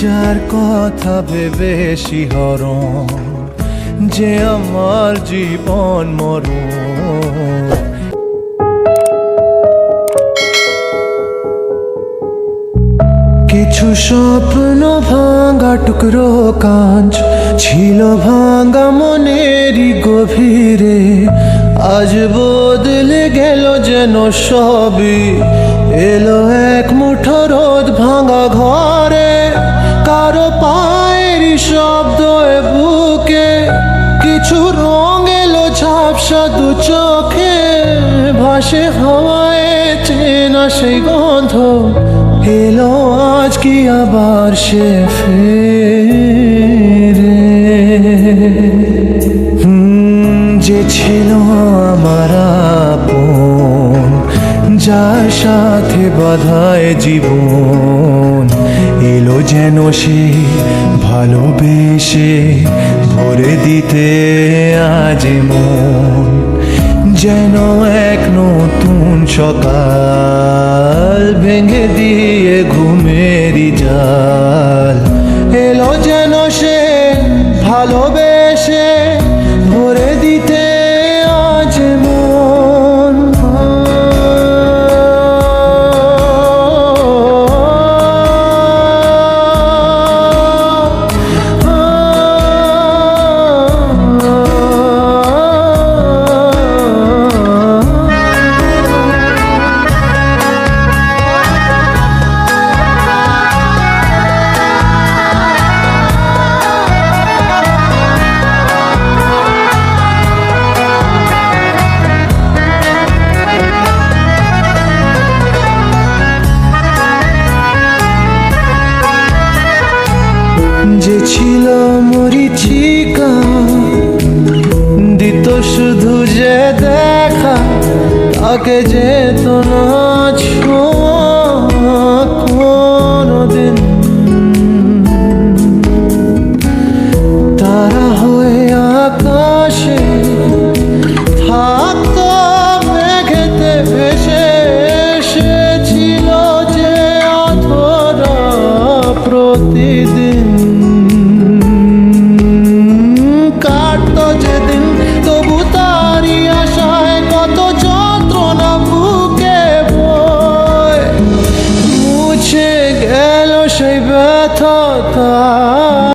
যার কথা ভেবে শিহরণ যে আমার জীবন মরণ। কিছু স্বপ্ন ভাঙা টুকরো কাঞ্চ, ছিল ভাঙা মনেরই গভীরে। আজ বদলে গেল যেন সবই, এলো এক মুঠো রোদ ভাঙা ঘরে। কারও পায়ের শব্দ বুকে, কিছু রং এলো ঝাপসা দু চোখে, ভাসে হাওয়ায় চেনা সেই গন্ধ, এলো আজ কি আবার সে ফেরে? যে ছিল আমার যার সাথে বাধায় জীবন এলো যেন সে ভালোবেসে ভরে দিতে আজ মন, যেন এক নতুন সকাল ভেঙে দিয়ে ঘুমেরি জাল। এলো যেন সে ভালোবেসে যে ছিল মরিচিকা দিত শুধু যে দেখা তাকে যেত না।